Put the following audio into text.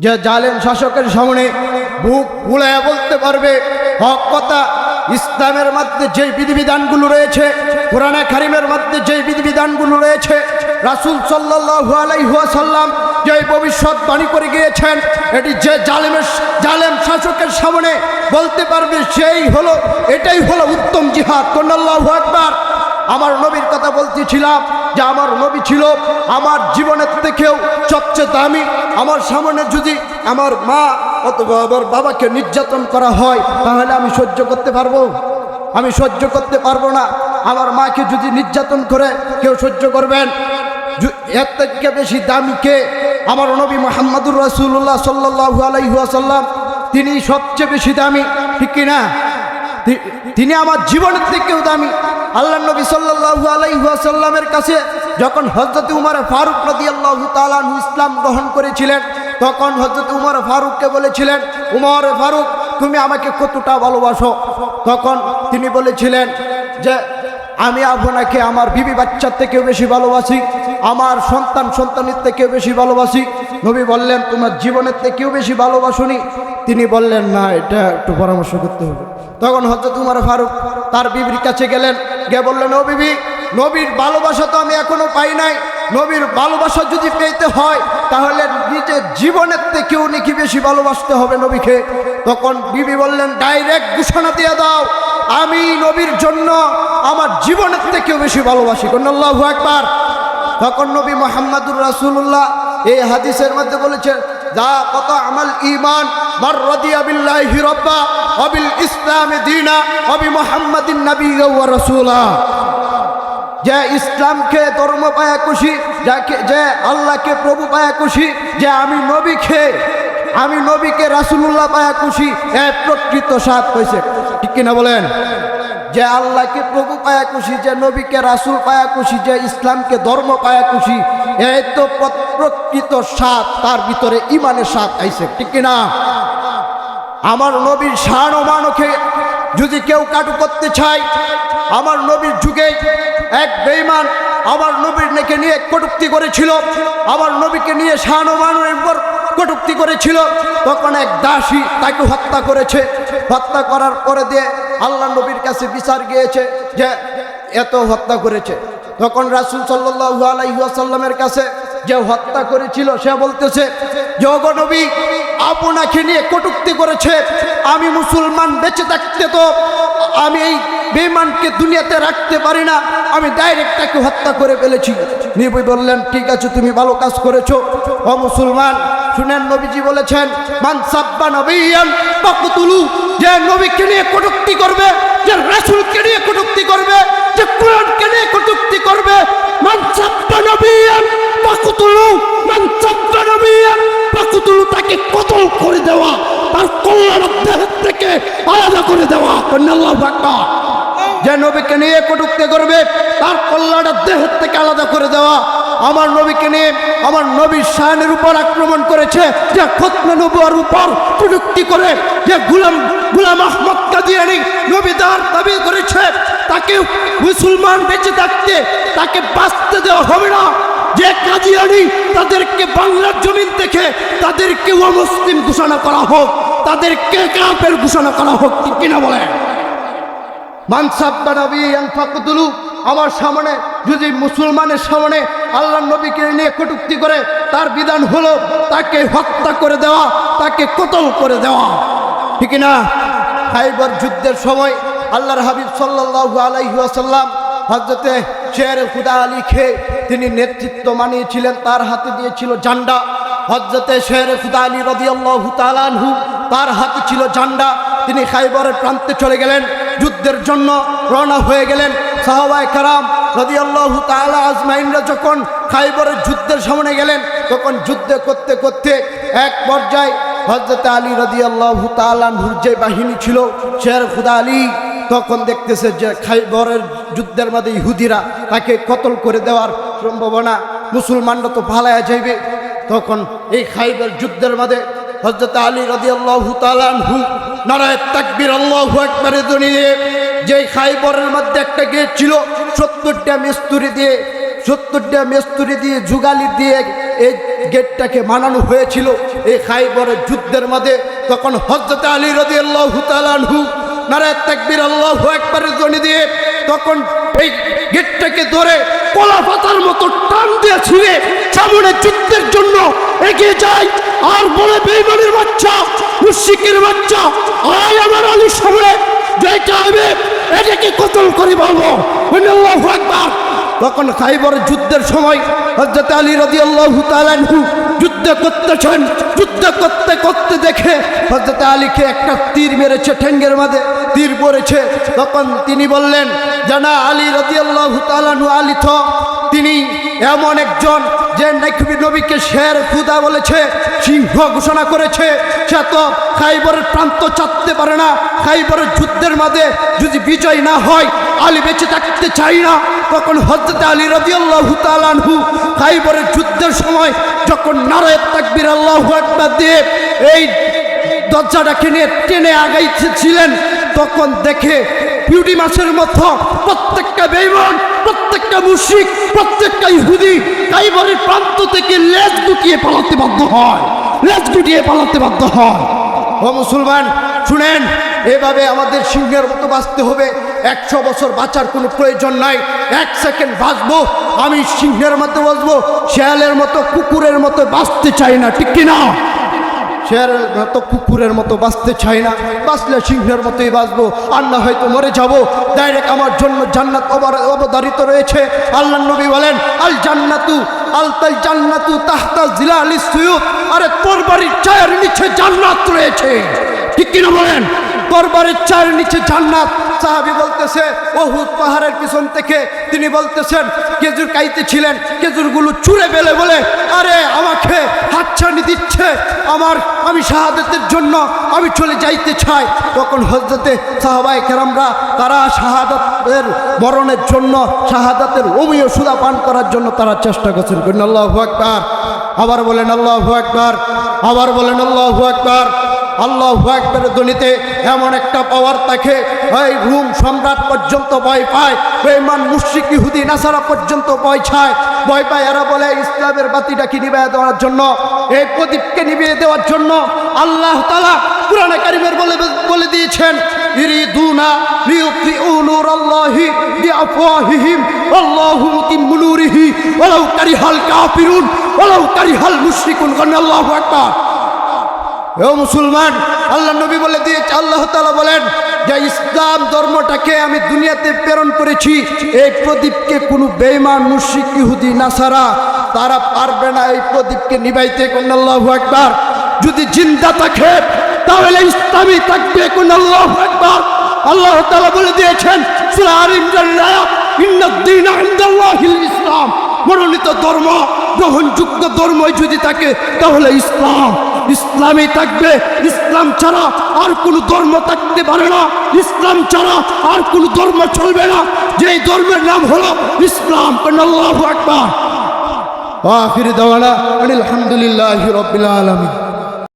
যে জালেম শাসকের সামনে বুক ফুলাইয়া বলতে পারবে, হক কথা, ইসলামের মধ্যে যে বিধিবিধানগুলো রয়েছে, কোরআনে কারিমের মধ্যে যে বিধিবিধানগুলো রয়েছে, রাসুল সাল্লাল্লাহু আলাইহি ওয়াসাল্লাম যে ভবিষ্যৎবাণী করে গিয়েছেন, এটি যে জালেমের জালেম শাসকের সামনে বলতে পারবে, সেই হলো, এটাই হলো উত্তম জিহাদ। কন্নাল্লাহু আকবার আমার নবীর কথা বলতেছিলাম যে আমার নবী ছিল, আমার জীবনের থেকেও সবচেয়ে দামি। আমার সামনে যদি আমার মা অথবা আমার বাবাকে নির্যাতন করা হয়, তাহলে আমি সহ্য করতে পারব? আমি সহ্য করতে পারব না। আমার মাকে যদি নির্যাতন করে, কেউ সহ্য করবেন? এর থেকে বেশি দামি কে? আমার নবী মোহাম্মদুর রাসুল্লাহ সাল্লাহু আলাইহাসাল্লাম তিনি সবচেয়ে বেশি দামি, ঠিক কিনা? তিনি আমার জীবনের থেকেও দামি আল্লাহ নবী সাল্লাল্লাহু আলাইহি ওয়াসাল্লামের কাছে যখন হযরত উমর ফারুক তাআলা আনহু ইসলাম গ্রহণ করেছিলেন, তখন হযরত উমর ফারুককে বলেছিলেন, উমর ফারুক, তুমি আমাকে কতটা ভালোবাসো? তখন তিনি বলেছিলেন যে, আমি আপনাকে, আমার বিবি বাচ্চার থেকেও বেশি ভালোবাসি, আমার সন্তান সন্তানের থেকেও বেশি ভালোবাসি। নবী বললেন, তোমার জীবনের থেকেও বেশি ভালোবাসুনি। তিনি বললেন, না, এটা একটু পরামর্শ করতে হবে। তখন হজরত উমর ফারুক তার বিবির কাছে গেলেন। গে বললেন, ও বিবি, নবীর ভালোবাসা তো আমি এখনও পাই নাই। নবীর ভালোবাসা যদি পেতে হয়, তাহলে নিজের জীবনের থেকেও নাকি বেশি ভালোবাসতে হবে নবীকে। তখন বিবি বললেন, ডাইরেক্ট ঘোষণা দিয়ে দাও, আমি নবীর জন্য আমার জীবনের থেকেও বেশি ভালোবাসি। কন্যাল্লাহু একবার তখন নবী মোহাম্মদুর রাসূলুল্লাহ এই হাদিসের মধ্যে বলেছেন যা কত আমাল ইমান যে ইসলামকে ধর্ম পায়া খুশি, যাকে যে আল্লাহকে প্রভু পায়া খুশি, যে আমি নবীকে আমি নবীকে রাসূলুল্লাহ পায়া খুশি, এ প্রকৃত সাত হয়েছে ঠিক কিনা বলেন? যে আল্লাহকে প্রভু পায়া খুশি, যে নবীকে রাসূল পায়া খুশি, যে ইসলামকে ধর্ম পায়া খুশি, এই তো প্র- প্রকৃত সাত তার ভিতরে ইমানের সাত আইছে, ঠিক কিনা? আমার নবীর শান ও মানকে যদি কেউ কাটু করতে চায়, আমার নবীর যুগে এক বেইমান আমার নবীর নেকে নিয়ে কটুক্তি করেছিল, আমার নবীকে নিয়ে শান ও মানের উপর কটুক্তি করেছিল, তখন এক দাসী তাকে হত্যা করেছে। হত্যা করার পরে দিয়ে আল্লাহ নবীর কাছে বিচার গিয়েছে যে এত হত্যা করেছে। তখন রাসুল সাল্লু আলাইসাল্লামের কাছে যে হত্যা করেছিল, সে বলতেছে জগনবী আপনাকে নিয়ে কটুক্তি করেছে। আমি মুসলমান বেঁচে থাকতে তো আমি এই বেমানকে দুনিয়াতে রাখতে পারি না, আমি ডাইরেক্ট তাকে হত্যা করে ফেলেছি। নবী বললেন, ঠিক আছে, তুমি ভালো কাজ করেছ। ও মুসলমান, শুনেন নবীজি বলেছেন, মান সাব্বা নবিয়ান পাকুতুলু যে নবীকে নিয়ে কটুক্তি করবে, যে রাসূলকে নিয়ে কটুক্তি করবে, যে কোরআনকে নিয়ে কটুক্তি করবে, মান সাব্বা নবিয়ান পাকুতুলু মান নবিয়ান তাকে করে দেওয়া, তার কল্যাণ দেহের থেকে আলাদা করে দেওয়া। যে নবীকে নিয়ে কটুক্তি করবে, তার কল্যাণের দেহের থেকে আলাদা করে দেওয়া। আমার নবীকে নিয়ে আমার নবীর শানের উপর আক্রমণ করেছে, যে নবুয়ার উপর করে, যে গুলাম গুলাম আহমদ কাদিয়ানি দাবি করেছে, তাকে মুসলমান বেঁচে থাকতে, তাকে বাঁচতে দেওয়া হবে না। যে কাজিয়ানি তাদেরকে বাংলার তাদেরকে অমুসলিম ঘোষণা করা হোক, তাদেরকে কাপের ঘোষণা করা হোক কিনা নবী ফাকুতুলু আমার সামনে, যদি মুসলমানের সামনে আল্লাহ নবীকে নিয়ে কটুক্তি করে, তার বিধান হলো তাকে হত্যা করে দেওয়া, তাকে কতল করে দেওয়া। ঠিক না খাইবার যুদ্ধের সময় আল্লাহর হাবিব সাল্লাল্লাহু আলাইহি ওয়াসাল্লাম হজরতে শের খুদা আলী খেয়ে তিনি নেতৃত্ব মানিয়েছিলেন, তার হাতে দিয়েছিল জান্ডা হজরতে শের খুদা আলী রদিয়াল্লাহু তাআলাহু তার হাতে ছিল জান্ডা তিনি খাইবরের প্রান্তে চলে গেলেন, যুদ্ধের জন্য রওনা হয়ে গেলেন। সাহাবায় কারাম রদিয়াল্লাহু তাআলা আজমাইনরা যখন খাইবরের যুদ্ধের সামনে গেলেন, তখন যুদ্ধ করতে করতে এক পর্যায়ে হজরত আলী রদিয়াল্লাহু তাআলাহুর যে বাহিনী ছিল, শের খুদা আলী তখন দেখতেছে যে খাইবরের যুদ্ধের মধ্যে ইহুদিরা তাকে কতল করে দেওয়ার সম্ভাবনা। মুসলমানরা তো ভালায়া যাইবে তখন এই খাইবার যুদ্ধের মধ্যে হজরত আলী রদি আল্লাহ তালানহু নারায় তাকবির, আল্লাহ একবারে দুনিয়ে যে খাইবরের মধ্যে একটা গেট ছিল, সত্তরটা মিস্তুরি দিয়ে, সত্তরটা মিস্তুরি দিয়ে যুগালি দিয়ে এই গেটটাকে বানানো হয়েছিল। এই খাইবরের যুদ্ধের মধ্যে তখন হজরত আলী রদি আল্লাহ তালানহু নারায় তাকবির, আল্লাহ একবারের ধ্বনি দিয়ে তখন এই গেটটাকে ধরে কলা পাতার মতো টান দিয়ে ছিঁড়ে সামনে যুদ্ধের জন্য এগিয়ে যায়। আর বলে, বেইমানের বাচ্চা মুশিকের বাচ্চা, আয় আমার আলীর সামনে। যেটা হবে এটাকে কতল করে বলব আকবার। তখন খাইবর যুদ্ধের সময় হজরত আলী রদি আল্লাহ যুদ্ধ করতেছেন যুদ্ধ করতে করতে দেখে হজরত আলীকে একটা তীর মেরেছে ঠেঙ্গের মাঝে, তীর পড়েছে। তখন তিনি বললেন, জানা আলী রদি আল্লাহ আলী থ তিনি এমন একজন যে নাকি নবীকে শের খুদা বলেছে, সিংহ ঘোষণা করেছে, সে তো খাইবরের প্রান্ত চাপতে পারে না। খাইবরের যুদ্ধের মাঝে যদি বিজয় না হয়, আলী বেঁচে থাকতে চাই না। তখন হজরত আলী রবি আল্লাহ তালানহু খাইবরের যুদ্ধের সময় যখন নারায়ণ তাকবির আল্লাহ একবার দিয়ে এই দরজাটাকে নিয়ে টেনে আগাইতেছিলেন তখন দেখে পিউটি মাছের মতো প্রত্যেকটা বেইমান, প্রত্যেকটা মুশিক প্রত্যেকটা ইহুদি কাইবরের প্রান্ত থেকে লেজ গুটিয়ে পালাতে বাধ্য হয়। লেজ গুটিয়ে পালাতে বাধ্য হয়। ও মুসলমান, শুনেন, এভাবে আমাদের সিংহের মতো বাঁচতে হবে। একশো বছর বাঁচার কোনো প্রয়োজন নাই। এক সেকেন্ড বাঁচবো, আমি সিংহের মতো বাঁচবো শেয়ালের মতো, কুকুরের মতো বাঁচতে চাই না, ঠিক কিনা? শেয়ারের মতো কুকুরের মতো বাঁচতে চাই না। বাঁচলে সিংহের মতোই বাঁচবো। আর না হয়তো মরে যাব। ডাইরেক্ট আমার জন্য জান্নাত অবধারিত রয়েছে। আল্লাহ নবী বলেন আল জান্নাতু আল তাল জান্নাতু তাহতা জিলা আলী আরে তোর বাড়ির চায়ের নিচে জান্নাত রয়েছে। ঠিক কিনা বলেন? তোর বাড়ির চায়ের নিচে জান্নাত। সাহাবি বলতেছে ওহুদ পাহাড়ের পিছন থেকে। তিনি বলতেছেন, খেজুর কাইতেছিলেন, খেজুরগুলো চুরে ফেলে বলে, আরে, আমাকে হাতছানি দিচ্ছে। আমার, আমি শাহাদাতের জন্য আমি চলে যাইতে চাই। তখন হজরতে সাহাবাই কেরামরা তারা শাহাদাতের বরণের জন্য, শাহাদাতের অমীয় সুদা পান করার জন্য তারা চেষ্টা করছেন। করেন আল্লাহ আবার বলেন, আল্লাহ আবার বলেন, আল্লাহ আল্লাহ একবারের ধ্বনিতে এমন একটা পাওয়ার তাকে এই রুম সম্রাট পর্যন্ত ভয় পায় বেমান মুশ্রিক ইহুদি নাসারা পর্যন্ত ভয় ছায়, ভয় পায়, এরা বলে ইসলামের বাতিটাকে নিভিয়ে দেওয়ার জন্য, এই প্রদীপকে নিভিয়ে দেওয়ার জন্য আল্লাহ তালা পুরানে কারিমের বলে বলে দিয়েছেন আল্লাহু ওয়ালাউ কারিহাল কারিহাল ও মুসলমান, আল্লাহ নবী বলে দিয়েছে, আল্লাহ তালা বলেন, যে ইসলাম ধর্মটাকে আমি দুনিয়াতে প্রেরণ করেছি, এই প্রদীপকে কোনো বেইমান মুশিক ইহুদি, নাসারা, তারা পারবে না এই প্রদীপকে নিবাইতে কোন আল্লাহ একবার যদি জিন্দা থাকে, তাহলে ইসলামী থাকবে কোন আল্লাহ একবার আল্লাহ তালা বলে দিয়েছেন ইসলাম। মনোনীত ধর্ম, গ্রহণযোগ্য ধর্মই যদি থাকে, তাহলে ইসলাম। ইসলামই থাকবে, ইসলাম ছাড়া আর কোন ধর্ম থাকতে পারে না। ইসলাম ছাড়া আর কোনো ধর্ম চলবে না। যে ধর্মের নাম হলো ইসলাম। আল্লাহু আখির দেওয়ালা আলহামদুলিল্লাহ রবিল আলামিন।